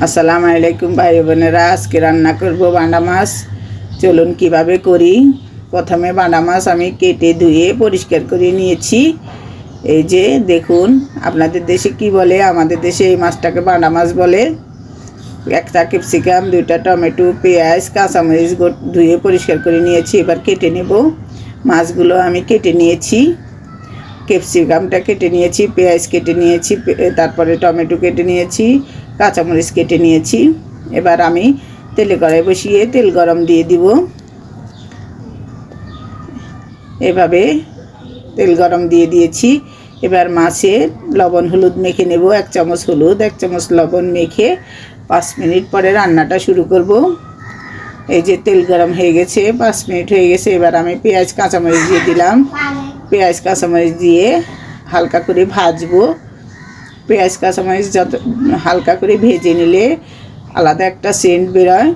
আসসালামু আলাইকুম ভাই বোনেরা, আজকে রান্না করব বাঁডা মাছ। চলুন কীভাবে করি? প্রথমে বাঁডা মাছ আমি কেটে ধুয়ে পরিষ্কার করে নিয়েছি। এই যে দেখুন, আপনাদের দেশে কি বলে? আমাদের দেশে এই মাছটাকে বাঁডা মাছ বলে। একটা ক্যাপসিকাম, দুইটা টমেটো, পেঁয়াজ, কাঁচামরিচ ধুয়ে পরিষ্কার করে নিয়েছি। এবার কেটে নেব। মাছগুলো আমি কেটে নিয়েছি। ক্যাপসিকামটা কেটে নিয়েছি, পেঁয়াজ কেটে নিয়েছি তারপরে টমেটো কেটে নিয়েছি। কাঁচামরিচ কেটে নিয়েছি। এবার আমি তেলে কড়াই বসিয়ে তেল গরম দিয়ে দিব। এভাবে তেল গরম দিয়ে দিয়েছি। এবার মাছে লবণ হলুদ মেখে নেব, এক চামচ হলুদ, এক চামচ লবণ মেখে পাঁচ মিনিট পরে রান্নাটা শুরু করব। এই যে তেল গরম হয়ে গেছে, পাঁচ মিনিট হয়ে গেছে, এবার আমি পেঁয়াজ, কাঁচামরিচ দিয়ে দিলাম। পেঁয়াজ, কাঁচামরিচ দিয়ে হালকা করে ভাজবো। পেঁয়াজ, কাঁচামরিচ যত হালকা করে ভেজে নিলে আলাদা একটা সেন্ট বেরোয়।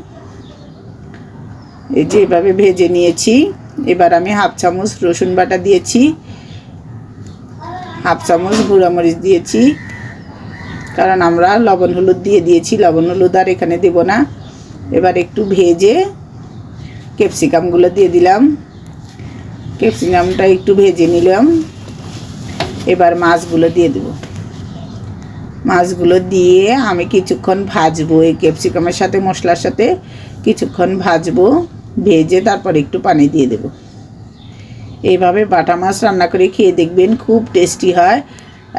এই যে এভাবে ভেজে নিয়েছি। এবার আমি হাফ চামচ রসুন বাটা দিয়েছি। হাফ চামচ গুঁড়া মরিচ দিয়েছি। কারণ আমরা লবণ হলুদ দিয়ে দিয়েছি, লবণ হলুদ আর এখানে দেব না। এবার একটু ভেজে ক্যাপসিকামগুলো দিয়ে দিলাম। ক্যাপসিকামটা একটু ভেজে নিলাম। এবার মাছগুলো দিয়ে দেবো। মাছগুলো দিয়ে আমি কিছুক্ষণ ভাজবো, এই ক্যাপসিকামের সাথে, মশলার সাথে কিছুক্ষণ ভাজবো, ভেজে তারপর একটু পানি দিয়ে দেব। এইভাবে বাটা মাছ রান্না করে খেয়ে দেখবেন খুব টেস্টি হয়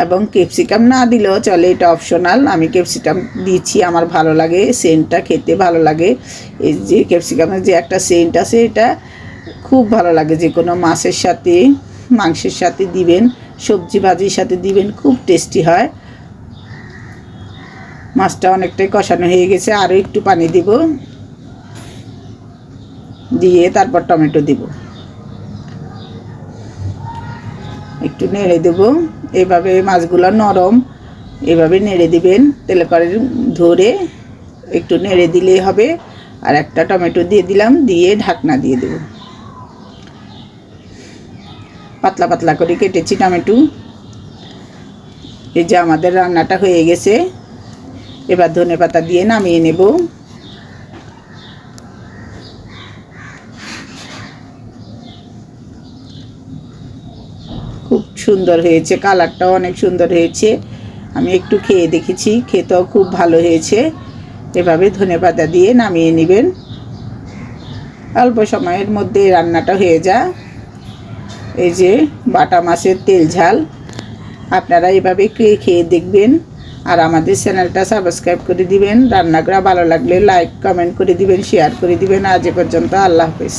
এবং ক্যাপসিকাম না দিলেও চলে, এটা অপশনাল। আমি ক্যাপসিকাম দিচ্ছি, আমার ভালো লাগে, সেন্টটা খেতে ভালো লাগে। এই যে ক্যাপসিকামের যে একটা সেন্ট আছে, এটা খুব ভালো লাগে। যে কোনো মাছের সাথে, মাংসের সাথে দিবেন, সবজি ভাজির সাথে দিবেন, খুব টেস্টি হয়। মাছটা অনেকটাই কষানো হয়ে গেছে আরও একটু পানি দিব। দিয়ে তারপর টমেটো দিব। একটু নেড়ে দেব। এভাবে মাছগুলো নরম এভাবে নেড়ে দিবেন, তেলে করে ধরে একটু নেড়ে দিলেই হবে। আর একটা টমেটো দিয়ে দিলাম, দিয়ে ঢাকনা দিয়ে দেব। পাতলা পাতলা করে কেটেছি টমেটো। এই যে আমাদের রান্নাটা হয়ে গেছে। এবার ধনে পাতা দিয়ে নামিয়ে নেব। খুব সুন্দর হয়েছে কালারটাও অনেক সুন্দর হয়েছে। আমি একটু খেয়ে দেখেছি, খেতেও খুব ভালো হয়েছে। এভাবে ধনে পাতা দিয়ে নামিয়ে নেবেন। অল্প সময়ের মধ্যে রান্নাটা হয়ে যা। এই যে বাটা মাছের তেল ঝাল, আপনারা এভাবে খেয়ে খেয়ে দেখবেন। আর আমাদের চ্যানেলটা সাবস্ক্রাইব করে দিবেন। রান্নাগুলো ভালো লাগলে লাইক কমেন্ট করে দিবেন শেয়ার করে দিবেন। আজ এ পর্যন্ত আল্লাহ হাফিজ।